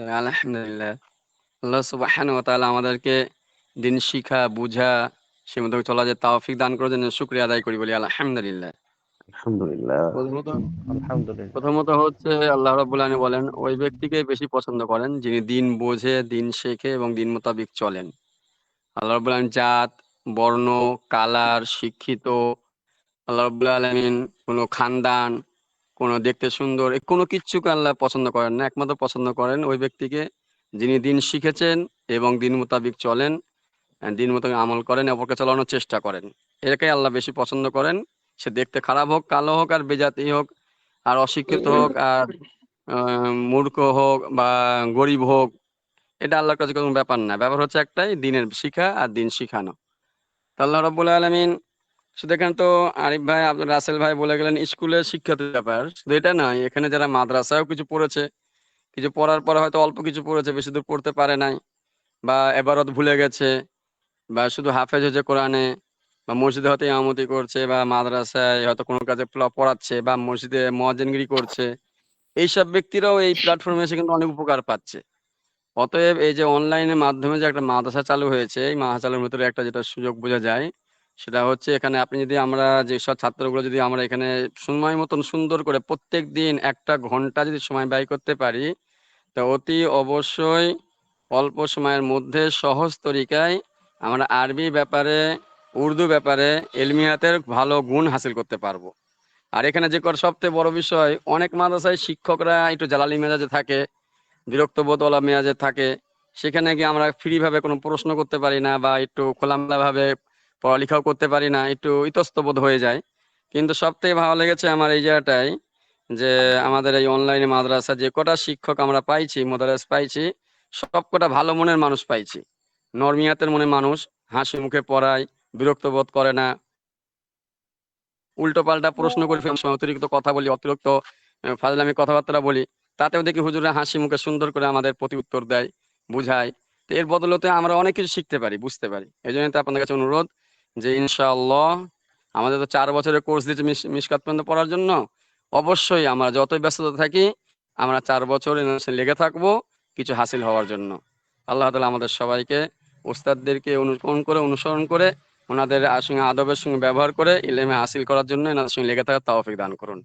আলহামদুলিল্লাহ। আল্লাহ সুবহানাহু ওয়া তাআলা আমাদেরকে দিন শিখা, বুঝা, সে মোতাবেক চলার যে তৌফিক দান করার জন্য শুকরিয়া আদায় করি বলি আলহামদুলিল্লাহ। আলহামদুলিল্লাহ। প্রথমত আলহামদুলিল্লাহ। প্রথমত হচ্ছে আল্লাহ রাব্বুল আলামিন বলেন, ওই ব্যক্তিকে বেশি পছন্দ করেন যিনি দিন বোঝে, দিন শেখে এবং দিন মোতাবিক চলেন। আল্লাহ রাব্বুল আলামিন জাত, বর্ণ, কালার, শিক্ষিত, আল্লাহ রাব্বুল আলামিন কোন খানদান, কোন দেখতে সুন্দর কোনো কিচ্ছুকে আল্লাহ পছন্দ করেন না। একমাত্র পছন্দ করেন ওই ব্যক্তিকে যিনি দিন শিখেছেন এবং দিন মোতাবিক চলেন, দিন মোতাবিক আমল করেন, অপরকে চালানোর চেষ্টা করেন। এটাকেই আল্লাহ বেশি পছন্দ করেন। সে দেখতে খারাপ হোক, কালো হোক আর বেজাতি হোক, আর অশিক্ষিত হোক আর মূর্খ হোক বা গরিব হোক, এটা আল্লাহর কাছে কোনো ব্যাপার না। ব্যাপার হচ্ছে একটাই দিনের শিখা আর দিন শিখানো। তো আল্লাহ রাব্বুল আলামিন শুধু এখানে তো আরিফ ভাই, রাসেল ভাই বলে গেলেন স্কুলের শিক্ষার ব্যাপার। শুধু এটা নয়, এখানে যারা মাদ্রাসায়ও কিছু পড়েছে, কিছু পড়ার পরে হয়তো অল্প কিছু পড়েছে, বেশি দূর পড়তে পারে নাই বা এবারত ভুলে গেছে বা শুধু হাফেজ হয়েছে কোরআনে বা মসজিদে হয়তো ইমামতি করছে বা মাদ্রাসায় হয়তো কোনো কাজে পড়াচ্ছে বা মসজিদে মুয়াজ্জিনগিরি করছে। এইসব ব্যক্তিরাও এই প্ল্যাটফর্মে এসে কিন্তু অনেক উপকার পাচ্ছে। অতএব এই যে অনলাইনের মাধ্যমে যে একটা মাদ্রাসা চালু হয়েছে, এই মাদ্রাসা চালুর ভেতরে একটা যেটা সুযোগ বোঝা যায়, সেটা হচ্ছে এখানে আপনি যদি আমরা যেসব ছাত্রগুলো যদি আমরা এখানে সময় মতন সুন্দর করে প্রত্যেক দিন একটা ঘণ্টা যদি সময় ব্যয় করতে পারি, তো অতি অবশ্যই অল্প সময়ের মধ্যে সহজ তরিকায় আমরা আরবি ব্যাপারে, উর্দু ব্যাপারে, এলমিয়াতের ভালো গুণ হাসিল করতে পারব। আর এখানে যে কর সবচেয়ে বড় বিষয়, অনেক মাদ্রাসায় শিক্ষকরা একটু জালালি মেজাজে থাকে, বিরক্তবোধওয়ালা মেজাজে থাকে। সেখানে গিয়ে আমরা ফ্রিভাবে কোনো প্রশ্ন করতে পারি না বা একটু খোলামেলাভাবে পড়ালেখাও করতে পারি না, একটু ইতস্তবোধ হয়ে যায়। কিন্তু সবথেকে ভালো লেগেছে আমার এই জায়গাটায় যে আমাদের এই অনলাইনে মাদ্রাসা যে কটা শিক্ষক আমরা পাইছি, মোদারেস পাইছি, সবকটা ভালো মনের মানুষ পাইছি। নর্মিয়াতের মনে মানুষ, হাসি মুখে পড়ায়, বিরক্ত বোধ করে না। উল্টোপাল্টা প্রশ্ন করে অতিরিক্ত কথা বলি, অতিরিক্ত ফাজলামি কথাবার্তা বলি। তাতেও দেখি হুজুররা হাসি মুখে সুন্দর করে আমাদের প্রতি উত্তর দেয়, বুঝায়। এর বদলতে আমরা অনেক কিছু শিখতে পারি, বুঝতে পারি। এজন্যই তো আপনাদের কাছে অনুরোধ যে ইনশাআল্লাহ আমাদের তো ৪ বছরের কোর্স দিয়েছে মিশ মিশকাত পর্যন্ত পড়ার জন্য। অবশ্যই আমরা যতই ব্যস্ততা থাকি, আমরা চার বছর লেগে থাকব কিছু হাসিল হওয়ার জন্য। আল্লাহ তাআলা আমাদের সবাইকে উস্তাদদেরকে অনুকরণ করে, অনুসরণ করে, ওনাদের সঙ্গে আদবের সঙ্গে ব্যবহার করে ইলেমে হাসিল করার জন্য এনাদের সঙ্গে লেগে থাকার তৌফিক দান করুন।